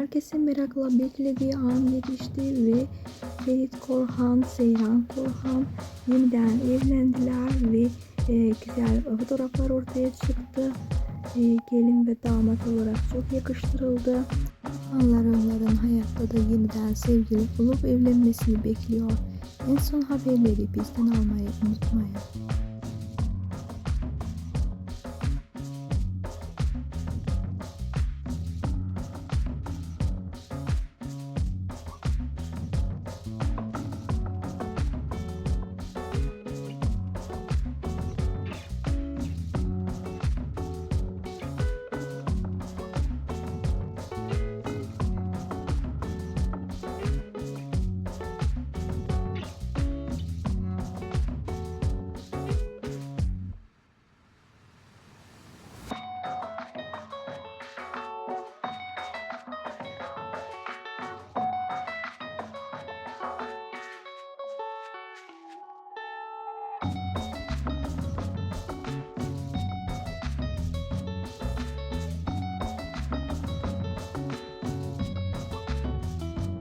Herkesin merakla beklediği an yetişti ve Ferit Korhan, Seyran Korhan yeniden evlendiler ve e, güzel fotoğraflar ortaya çıktı. E, gelin ve damat olarak çok yakıştırıldı. İnsanlar onların hayatta da yeniden sevgili olup evlenmesini bekliyor. En son haberleri bizden almayı unutmayın.